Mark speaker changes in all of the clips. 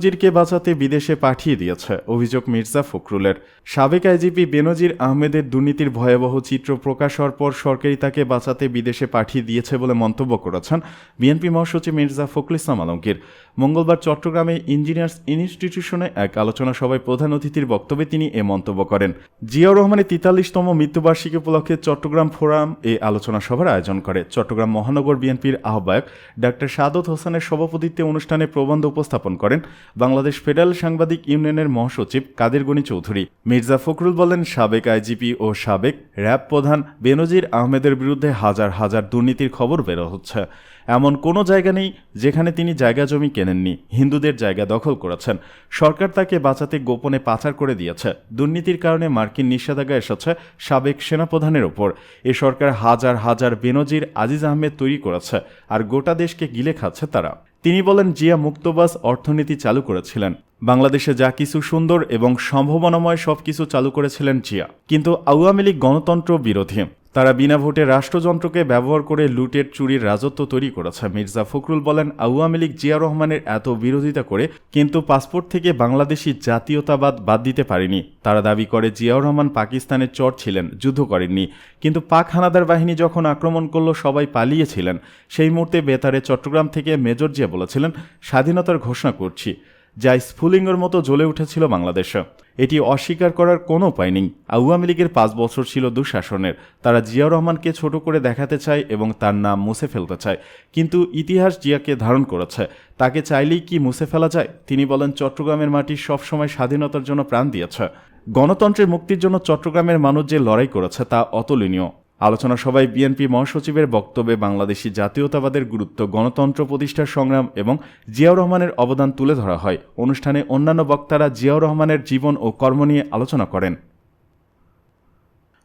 Speaker 1: বেনজিরকে বাঁচাতে বিদেশে পাঠিয়ে দিয়েছে অভিযোগ মির্জা ফখরুলের। সাবেক আইজিপি বেনজির আহমেদের দুর্নীতির ভয়াবহ চিত্র প্রকাশ হওয়ার পর সরকারি তাকে বাঁচাতে বিদেশে পাঠিয়ে দিয়েছে বলে মন্তব্য করেছেন বিএনপি মহাসচিব মির্জা ফখরুল ইসলাম আলমগীর। মঙ্গলবার চট্টগ্রামে ইঞ্জিনিয়ার্স ইনস্টিটিউশনে এক আলোচনা সভায় প্রধান অতিথির বক্তব্যে তিনি এ মন্তব্য করেন। জিয়াউর রহমানের তেতাল্লিশতম মৃত্যুবার্ষিকী উপলক্ষে চট্টগ্রাম ফোরাম এ আলোচনা সভার আয়োজন করে। চট্টগ্রাম মহানগর বিএনপির আহ্বায়ক ডাক্তার সাদত হোসেনের সভাপতিত্বে অনুষ্ঠানে প্রবন্ধ উপস্থাপন করেন বাংলাদেশ ফেডারেল সাংবাদিক ইউনিয়নের মহাসচিব কাদের গনি চৌধুরী। মির্জা ফখরুল বলেন, সাবেক আইজিপি ও সাবেক র্যাব প্রধান বেনজির আহমেদের বিরুদ্ধে হাজার হাজার দুর্নীতির খবর বের হচ্ছে। এমন কোনো জায়গা নেই যেখানে তিনি জায়গা জমি কেনেননি, হিন্দুদের জায়গা দখল করেছেন। সরকার তাকে বাঁচাতে গোপনে পাচার করে দিয়েছে। দুর্নীতির কারণে মার্কিন নিষেধাজ্ঞা এসেছে সাবেক সেনাপ্রধানের ওপর। এ সরকার হাজার হাজার বেনজির আজিজ আহমেদ তৈরি করেছে, আর গোটা দেশকে গিলে খাচ্ছে তারা। তিনি বলেন, জিয়া মুক্তবাস অর্থনীতি চালু করেছিলেন। বাংলাদেশে যা কিছু সুন্দর এবং সম্ভাবনাময় সব কিছু চালু করেছিলেন জিয়া। কিন্তু আওয়ামী লীগ গণতন্ত্র বিরোধী। তারা বিনা ভোটে রাষ্ট্রযন্ত্রকে ব্যবহার করে লুটের চুরির রাজত্ব তৈরি করেছে। মির্জা ফখরুল বলেন, আওয়ামী লীগ জিয়া রহমানের এত বিরোধিতা করে কিন্তু পাসপোর্ট থেকে বাংলাদেশি জাতীয়তাবাদ বাদ দিতে পারেনি। তারা দাবি করে, জিয়াউর রহমান পাকিস্তানের চর ছিলেন, যুদ্ধ করেননি। কিন্তু পাক হানাদার বাহিনী যখন আক্রমণ করল, সবাই পালিয়েছিলেন। সেই মুহূর্তে বেতারে চট্টগ্রাম থেকে মেজর জিয়া বলেছিলেন, স্বাধীনতার ঘোষণা করছি। যা স্ফুলিঙ্গের মতো জ্বলে উঠেছিল বাংলাদেশে। এটি অস্বীকার করার কোনো উপায় নেই। আওয়ামী লীগের পাঁচ বছর ছিল দুঃশাসনের। তারা জিয়াউর রহমানকে ছোট করে দেখাতে চায় এবং তার নাম মুছে ফেলতে চায়। কিন্তু ইতিহাস জিয়াকে ধারণ করেছে। তাকে চাইলেই কি মুছে ফেলা যায়? তিনি বলেন, চট্টগ্রামের মাটি সবসময় স্বাধীনতার জন্য প্রাণ দিয়েছে। গণতন্ত্রের মুক্তির জন্য চট্টগ্রামের মানুষ যে লড়াই করেছে তা অতুলনীয়। আলোচনা সভায় বিএনপি মহাসচিবের বক্তব্যে বাংলাদেশি জাতীয়তাবাদের গুরুত্ব, গণতন্ত্র প্রতিষ্ঠার সংগ্রাম এবং জিয়াউর রহমানের অবদান তুলে ধরা হয়। অনুষ্ঠানে অন্যান্য বক্তারা জিয়াউর রহমানের জীবন ও কর্ম নিয়ে আলোচনা করেন।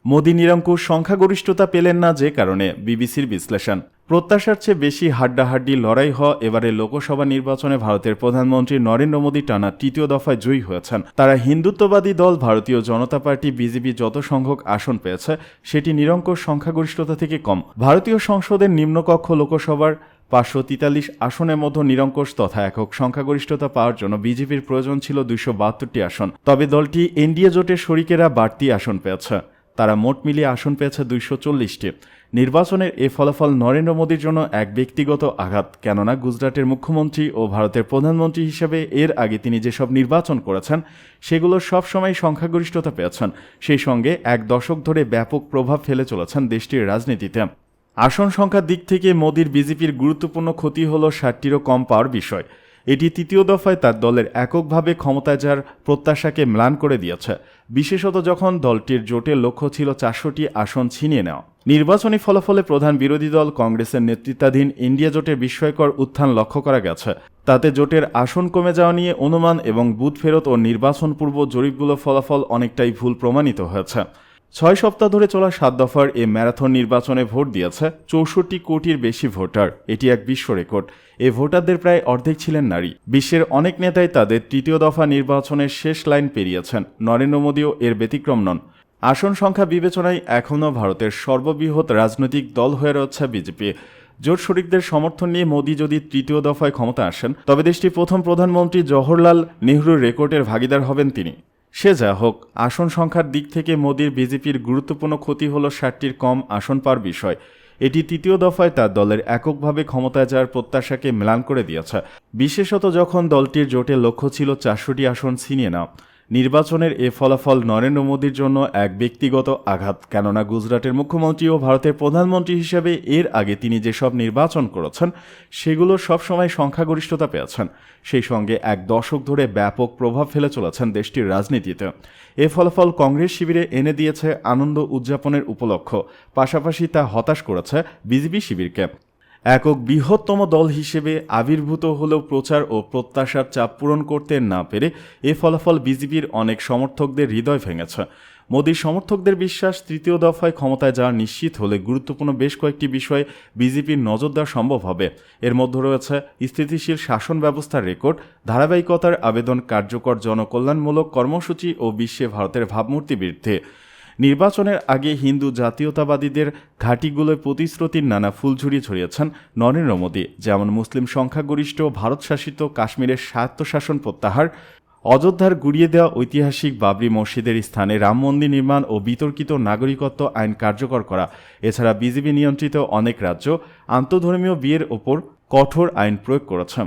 Speaker 1: মোদী নিরঙ্কুশ সংখ্যাগরিষ্ঠতা পেলেন না যে কারণে বিবিসির বিশ্লেষণ। প্রত্যাশার চেয়ে বেশি হাড্ডাহাড্ডি লড়াই হওয়া এবারে লোকসভা নির্বাচনে ভারতের প্রধানমন্ত্রী নরেন্দ্র মোদী টানা তৃতীয় দফায় জয়ী হয়েছেন। তারা হিন্দুত্ববাদী দল, ভারতীয় জনতা পার্টি, বিজেপি যত সংখ্যক আসন পেয়েছে, সেটি নিরঙ্কুশ সংখ্যাগরিষ্ঠতা থেকে কম। ভারতীয় সংসদের নিম্নকক্ষ লোকসভার পাঁচশো তেতাল্লিশ আসনের মধ্যে নিরঙ্কুশ তথা একক সংখ্যাগরিষ্ঠতা পাওয়ার জন্য বিজেপির প্রয়োজন ছিল দুইশো বাহাত্তরটি আসন। তবে দলটি এনডিএ জোটের শরিকেরা বাড়তি আসন পেয়েছে। তারা মোট মিলিয়ে আসন পেয়েছে দুইশো চল্লিশটি। নির্বাচনের এ ফলাফল নরেন্দ্র মোদীর জন্য এক ব্যক্তিগত আঘাত, কেননা গুজরাটের মুখ্যমন্ত্রী ও ভারতের প্রধানমন্ত্রী হিসেবে এর আগে তিনি যেসব নির্বাচন করেছেন, সেগুলো সবসময় সংখ্যাগরিষ্ঠতা পেয়েছেন। সেই সঙ্গে এক দশক ধরে ব্যাপক প্রভাব ফেলে চলেছেন দেশটির রাজনীতিতে। আসন সংখ্যার দিক থেকে মোদীর বিজেপির গুরুত্বপূর্ণ ক্ষতি হল ষাটটিরও কম পাওয়ার বিষয়। এটি তৃতীয় দফায় তার দলের এককভাবে ক্ষমতায় যার প্রত্যাশাকে ম্লান করে দিয়েছে, বিশেষত যখন দলটির জোটের লক্ষ্য ছিল চারশোটি আসন ছিনিয়ে নেওয়া। নির্বাচনী ফলাফলে প্রধান বিরোধী দল কংগ্রেসের নেতৃত্বাধীন ইন্ডিয়া জোটের বিস্ময়কর উত্থান লক্ষ্য করা গেছে। তাতে জোটের আসন কমে যাওয়া নিয়ে অনুমান এবং বুথ ফেরত ও নির্বাচন পূর্ব জরিপগুলো ফলাফল অনেকটাই ভুল প্রমাণিত হয়েছে। ছয় সপ্তাহ ধরে চলা সাত দফার এ ম্যারাথন নির্বাচনে ভোট দিয়েছে চৌষট্টি কোটির বেশি ভোটার। এটি এক বিশ্ব রেকর্ড। এ ভোটারদের প্রায় অর্ধেক ছিলেন নারী। বিশ্বের অনেক নেতাই তাদের তৃতীয় দফা নির্বাচনের শেষ লাইন পেরিয়েছেন। নরেন্দ্র মোদীও এর ব্যতিক্রম নন। আসন সংখ্যা বিবেচনায় এখনও ভারতের সর্ববৃহৎ রাজনৈতিক দল হয়ে রয়েছে বিজেপি। জোট শরিকদের সমর্থন নিয়ে মোদী যদি তৃতীয় দফায় ক্ষমতা আসেন, তবে দেশটির প্রথম প্রধানমন্ত্রী জওহরলাল নেহরুর রেকর্ডের ভাগিদার হবেন তিনি। সে যা হোক, আসন সংখ্যার দিক থেকে মোদীর বিজেপির গুরুত্বপূর্ণ ক্ষতি হল ষাটটির কম আসন পার বিষয়। এটি তৃতীয় দফায় তার দলের এককভাবে ক্ষমতায় যাওয়ার প্রত্যাশাকে ম্লান করে দিয়েছে। বিশেষত যখন দলটির জোটের লক্ষ্য ছিল চারশোটি আসন ছিনিয়ে নাও নির্বাচনের এ ফলাফল নরেন্দ্র মোদীর জন্য এক ব্যক্তিগত আঘাত। কেননা গুজরাটের মুখ্যমন্ত্রী ও ভারতের প্রধানমন্ত্রী হিসেবে এর আগে তিনি যেসব নির্বাচন করেছেন, সেগুলো সবসময় সংখ্যাগরিষ্ঠতা পেয়েছেন। সেই সঙ্গে এক দশক ধরে ব্যাপক প্রভাব ফেলে চলেছেন দেশটির রাজনীতিতে। এ ফলাফল কংগ্রেস শিবিরে এনে দিয়েছে আনন্দ উদযাপনের উপলক্ষ। পাশাপাশি তা হতাশ করেছে বিজেপি শিবিরকে। একক বৃহত্তম দল হিসেবে আবির্ভূত হলেও প্রচার ও প্রত্যাশার চাপ পূরণ করতে না পেরে এ ফলাফল বিজেপির অনেক সমর্থকদের হৃদয় ভেঙেছে। মোদীর সমর্থকদের বিশ্বাস তৃতীয় দফায় ক্ষমতায় যাওয়া নিশ্চিত হলে গুরুত্বপূর্ণ বেশ কয়েকটি বিষয়ে বিজেপির নজর দেওয়া সম্ভব হবে। এর মধ্যে রয়েছে স্থিতিশীল শাসন ব্যবস্থার রেকর্ড, ধারাবাহিকতার আবেদন কার্যকর জনকল্যাণমূলক কর্মসূচি ও বিশ্বে ভারতের ভাবমূর্তি বৃদ্ধি। নির্বাচনের আগে হিন্দু জাতীয়তাবাদীদের ঘাঁটিগুলোয় প্রতিশ্রুতির নানা ফুলঝুরি ছড়িয়েছেন নরেন্দ্র মোদী, যেমন মুসলিম সংখ্যাগরিষ্ঠ ভারত শাসিত কাশ্মীরের স্বায়ত্তশাসন প্রত্যাহার, অযোধ্যার গুড়িয়ে দেওয়া ঐতিহাসিক বাবরি মসজিদের স্থানে রাম মন্দির নির্মাণ ও বিতর্কিত নাগরিকত্ব আইন কার্যকর করা। এছাড়া বিজেপি নিয়ন্ত্রিত অনেক রাজ্য আন্তধর্মীয় বিয়ের ওপর কঠোর আইন প্রয়োগ করেছে।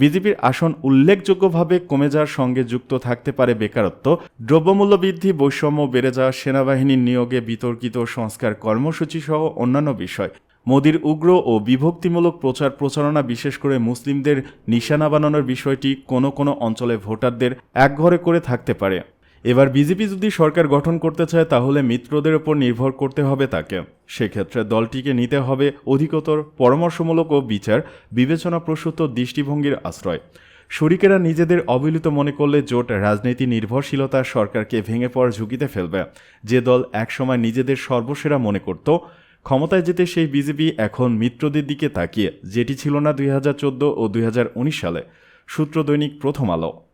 Speaker 1: বিজেপির আসন উল্লেখযোগ্যভাবে কমে যাওয়ার সঙ্গে যুক্ত থাকতে পারে বেকারত্ব। দ্রব্যমূল্য বৃদ্ধি, বৈষম্য বেড়ে যাওয়া সেনাবাহিনীর নিয়োগে বিতর্কিত সংস্কার কর্মসূচি সহ অন্যান্য বিষয়। মোদির উগ্র ও বিভক্তিমূলক প্রচার প্রচারণা, বিশেষ করে মুসলিমদের নিশানা বানানোর বিষয়টি কোনো কোনো অঞ্চলে ভোটারদের একঘরে করে থাকতে পারে। এবার বিজেপি যদি সরকার গঠন করতে চায়, তাহলে মিত্রদের ওপর নির্ভর করতে হবে তাকে। সেক্ষেত্রে দলটিকে নিতে হবে অধিকতর পরামর্শমূলক ও বিচার, বিবেচনা প্রসূত দৃষ্টিভঙ্গির আশ্রয়। শরিকেরা নিজেদের অবহেলিত মনে করলে জোট রাজনীতি নির্ভরশীলতা সরকারকে ভেঙে পড়ার ঝুঁকিতে ফেলবে। যে দল একসময় নিজেদের সর্বসেরা মনে করত, ক্ষমতায় যেতে সেই বিজেপি এখন মিত্রদের দিকে তাকিয়ে, যেটি ছিল না দুই হাজার চোদ্দ ও দুই হাজার উনিশ সালে। সূত্র দৈনিক প্রথম আলো।